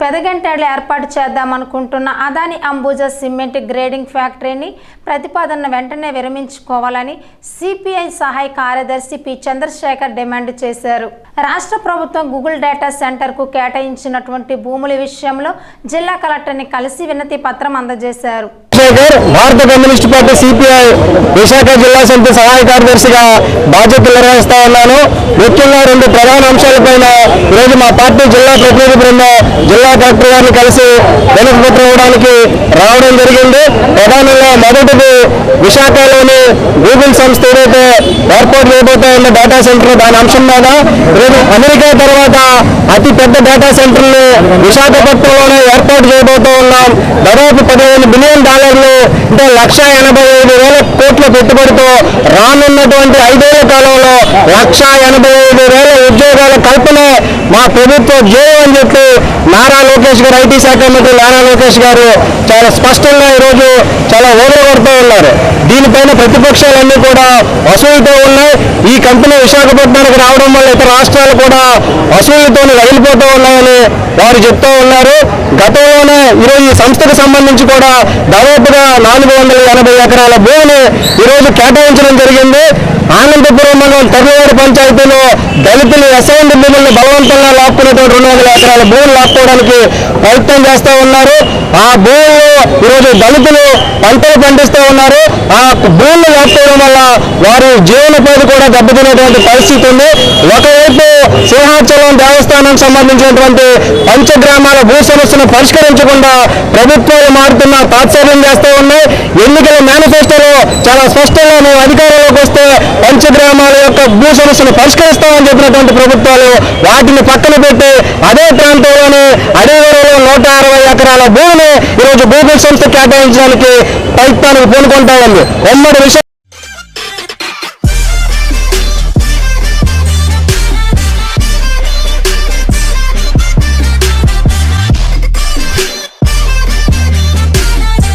పెదగంటేళ్ళు ఏర్పాటు చేద్దామనుకుంటున్న Adani Ambuja cement grading ఫ్యాక్టరీని ప్రతిపాదన వెంటనే విరమించుకోవాలని సిపిఐ సహాయ కార్యదర్శి పి చంద్రశేఖర్ డిమాండ్ చేశారు. రాష్ట్ర ప్రభుత్వం గూగుల్ డేటా సెంటర్కు కేటాయించినటువంటి భూముల విషయంలో జిల్లా కలెక్టర్ని కలిసి వినతి పత్రం అందజేశారు. చంద్రశేఖర్ భారత కమ్యూనిస్ట్ పార్టీ సిపిఐ విశాఖ జిల్లా సమితి సహాయ కార్యదర్శిగా బాధ్యతలు నిర్వహిస్తా ఉన్నాను. ముఖ్యంగా రెండు ప్రధాన అంశాలపైన ఈరోజు మా పార్టీ జిల్లా ప్రతినిధి బృందం జిల్లా కలెక్టర్ గారిని కలిసి వెనుకపత్ర ఇవ్వడానికి రావడం జరిగింది. ప్రధానంగా మొదటిది విశాఖలోని గూగుల్ సంస్థ ఏదైతే ఏర్పాటు చేయబోతా ఉన్న డేటా సెంటర్ దాని అంశం మీద. ఈరోజు అమెరికా తర్వాత అతి పెద్ద డేటా సెంటర్ని విశాఖపట్నంలోనే ఏర్పాటు చేయబోతూ ఉన్నాం. దాదాపు పదిహేను బిలియన్ డాలర్లు అంటే లక్ష ఎనభై ఐదు వేల కోట్ల పెట్టుబడితో రానున్నటువంటి ఐదేళ్ళ కాలంలో లక్ష ఎనభై ఐదు వేల ఉద్యోగాల కల్పన మా ప్రభుత్వ ధ్యేయం అని చెప్పి నారా లోకేష్ గారు ఐటీ శాఖ మంత్రి నారా లోకేష్ గారు చాలా స్పష్టంగా ఈరోజు చాలా ఓదరగొడుతూ ఉన్నారు. దీనిపైన ప్రతిపక్షాలన్నీ కూడా వసూలుతో ఉన్నాయి కంపెనీ విశాఖపట్నానికి రావడం వల్ల ఇతర రాష్ట్రాలు కూడా అసూయతో రగిలిపోతూ ఉన్నాయని వారు చెప్తూ ఉన్నారు. గతంలోనే ఈరోజు ఈ సంస్థకు సంబంధించి కూడా దాదాపుగా నాలుగు వందల ఎనభై ఎకరాల భూమిని ఈరోజు కేటాయించడం జరిగింది. ఆనందపురం మండలం తమిళనాడు పంచాయతీలో దళితులు అసైన్డ్ భూములను బలవంతంగా లాక్కునేటువంటి రెండు వందల ఎకరాల భూములు లాక్కోవడానికి ప్రయత్నం చేస్తూ ఉన్నారు. ఆ భూములు ఈరోజు దళితులు పంటలు పండిస్తూ ఉన్నారు. ఆ భూములు లేకపోవడం వల్ల వారి జీవనోపాధి కూడా దెబ్బతినేటువంటి పరిస్థితి ఉంది. ఒకవైపు సింహాచలం దేవస్థానం సంబంధించినటువంటి పంచగ్రామాల భూ సమస్యను పరిష్కరించకుండా ప్రభుత్వాలు మారుతున్న తాత్సర్యం చేస్తూ ఉన్నాయి. ఎన్నికల మేనిఫెస్టోలో చాలా స్పష్టంగా మేము అధికారంలోకి వస్తే పంచగ్రామాల యొక్క భూ సమస్యను పరిష్కరిస్తామని చెప్పినటువంటి ప్రభుత్వాలు వాటిని పక్కన పెట్టి అదే ప్రాంతంలోనే అదే ఎకరాల భూమిని ఈరోజు గూగుల్ సంస్థ కేటాయించడానికి ప్రయత్నానికి పూనుకుంటా ఉంది ఉమ్మడి విషయం